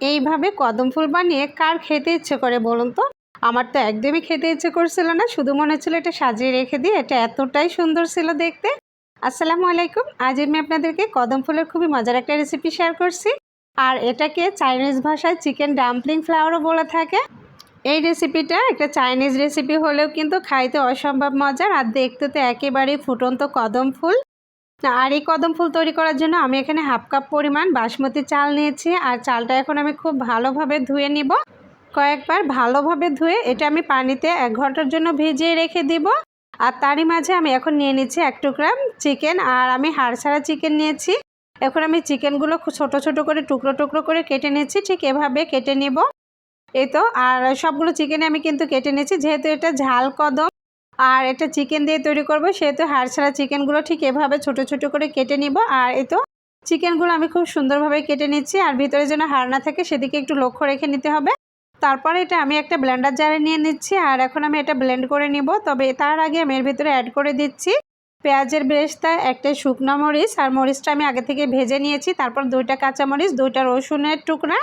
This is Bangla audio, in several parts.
এইভাবে কদম ফুল বানিয়ে কার খেতে ইচ্ছে করে বলুন তো? আমার তো একদমই খেতে ইচ্ছে করছিল না, শুধু মনে হচ্ছিল এটা সাজিয়ে রেখে দিয়ে এটা এতটাই সুন্দর ছিল দেখতে। আসসালামু আলাইকুম, আজ আমি আপনাদেরকে কদম ফুলের খুবই মজার একটা রেসিপি শেয়ার করছি। আর এটাকে চাইনিজ ভাষায় চিকেন ডাম্পলিং ফ্লাওয়ারও বলে থাকে। এই রেসিপিটা একটা চাইনিজ রেসিপি হলেও কিন্তু খাইতে অসম্ভব মজার, আর দেখতে তো একেবারেই ফুটন্ত কদম ফুল। আর এই কদম ফুল তৈরি করার জন্য আমি এখানে হাফ কাপ পরিমাণ বাসমতি চাল নিয়েছি, আর চালটা এখন আমি খুব ভালোভাবে ধুয়ে নিব। কয়েকবার ভালোভাবে ধুয়ে এটা আমি পানিতে এক ঘণ্টার জন্য ভিজিয়ে রেখে দিব। আর তারই মাঝে আমি এখন নিয়ে নিচ্ছি এক টুকরা চিকেন, আর আমি হাড় ছাড়া চিকেন নিয়েছি। এখন আমি চিকেনগুলো খুব ছোটো ছোটো করে টুকরো টুকরো করে কেটে নিচ্ছি, ঠিক এভাবে কেটে নিব। এই তো, আর সবগুলো চিকেনে আমি কিন্তু কেটে নিয়েছি, যেহেতু এটা ঝাল কদম। আর এটা চিকেন দিয়ে তৈরি করব, সেহেতু হাড় ছাড়া চিকেনগুলো ঠিক এভাবে ছোট ছোট করে কেটে নিব। আর এ তো চিকেনগুলো আমি খুব সুন্দরভাবে কেটে নিচ্ছি, আর ভিতরে যেন হাড় না থাকে সেদিকে একটু লক্ষ্য রেখে নিতে হবে। তারপরে এটা আমি একটা ব্লেন্ডার জারে নিয়ে নিচ্ছি, আর এখন আমি এটা ব্লেন্ড করে নিব। তবে তার আগে আমি এর ভিতরে অ্যাড করে দিচ্ছি পেঁয়াজের বেরেস্তা, একটা শুকনো মরিচ, আর মরিচটা আমি আগে থেকে ভেজে নিয়েছি। তারপর দুইটা কাঁচামরিচ দুইটা রসুনের টুকরা।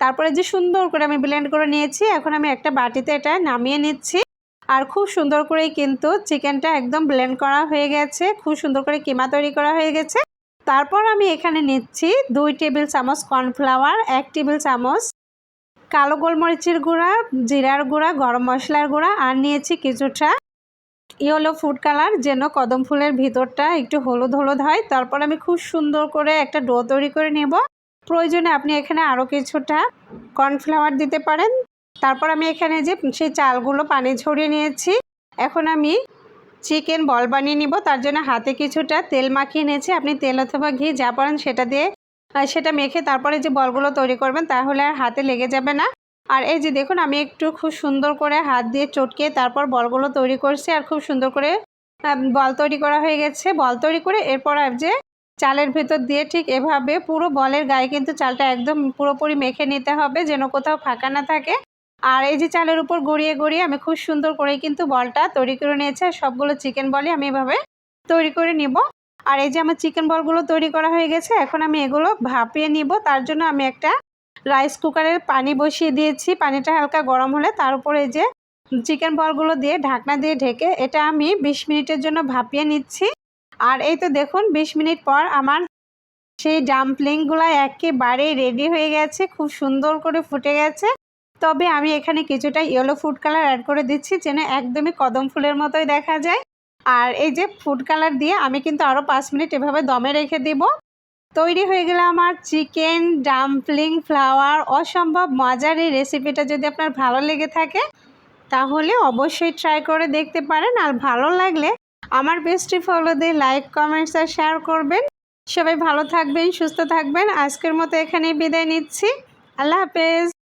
তারপরে যে সুন্দর করে আমি ব্লেন্ড করে নিয়েছি, এখন আমি একটা বাটিতে এটা নামিয়ে নিচ্ছি। আর খুব সুন্দর করেই কিন্তু চিকেনটা একদম ব্লেন্ড করা হয়ে গেছে, খুব সুন্দর করে কিমা তৈরি করা হয়ে গেছে। তারপর আমি এখানে নিচ্ছি দুই টেবিল চামচ কর্নফ্লাওয়ার, এক টেবিল চামচ কালো গোলমরিচের গুঁড়া, জিরার গুঁড়া, গরম মশলার গুঁড়া, আর নিয়েছি কিছুটা ইয়েলো ফুড কালার যেন কদম ফুলের ভিতরটা একটু হলুদ হলুদ হয়। তারপর আমি খুব সুন্দর করে একটা ডো তৈরি করে নেব। প্রয়োজনে আপনি এখানে আরও কিছুটা কর্নফ্লাওয়ার দিতে পারেন। তারপর আমি এখানে যে সেই চালগুলো পানি ঝরিয়ে নিয়েছি। এখন আমি চিকেন বল বানিয়ে নিব। তার জন্য হাতে কিছুটা তেল মাখিয়ে নিয়েছি। আপনি তেল অথবা ঘি যা পারেন সেটা দিয়ে সেটা মেখে তারপরে যে বলগুলো তৈরি করবেন তাহলে আর হাতে লেগে যাবে না। আর এই যে দেখুন, আমি একটু খুব সুন্দর করে হাত দিয়ে চটকে তারপর বলগুলো তৈরি করছি আর খুব সুন্দর করে বল তৈরি করা হয়ে গেছে। বল তৈরি করে এরপর আর যে চালের ভেতর দিয়ে ঠিক এভাবে পুরো বলের গায়ে কিন্তু চালটা একদম পুরোপুরি মেখে নিতে হবে যেন কোথাও ফাঁকা না থাকে। আর এই যে চালের উপর গড়িয়ে গড়িয়ে আমি খুব সুন্দর করে কিন্তু বলটা তৈরি করে নিয়েছি আর সবগুলো চিকেন বলই আমি এভাবে তৈরি করে নিব। আর এই যে আমার চিকেন বলগুলো তৈরি করা হয়ে গেছে, এখন আমি এগুলো ভাপিয়ে নিব। তার জন্য আমি একটা রাইস কুকারের পানি বসিয়ে দিয়েছি। পানিটা হালকা গরম হলে তার উপরে এই যে চিকেন বলগুলো দিয়ে ঢাকনা দিয়ে ঢেকে এটা আমি বিশ মিনিটের জন্য ভাপিয়ে নিচ্ছি। আর এই তো দেখুন, বিশ মিনিট পর আমার সেই ডাম্পলিংগুলো একেবারেই রেডি হয়ে গেছে, খুব সুন্দর করে ফুটে গেছে। তবে আমি এখানে কিছুটা ইয়েলো ফুড কালার অ্যাড করে দিচ্ছি যেন একদমই কদম ফুলের মতোই দেখা যায়। আর এই যে ফুড কালার দিয়ে আমি কিন্তু আরও পাঁচ মিনিট এভাবে দমে রেখে দিব। তৈরি হয়ে গেলে আমার চিকেন ডাম্পলিং ফ্লাওয়ার অসম্ভব মজার এই রেসিপিটা যদি আপনার ভালো লেগে থাকে, তাহলে অবশ্যই ট্রাই করে দেখতে পারেন। আর ভালো লাগলে আমার বেস্টি ফলো দিয়ে লাইক কমেন্টস আর শেয়ার করবেন। সবাই ভালো থাকবেন, সুস্থ থাকবেন। আজকের মতো এখানেই বিদায় নিচ্ছি। আল্লাহ হাফেজ।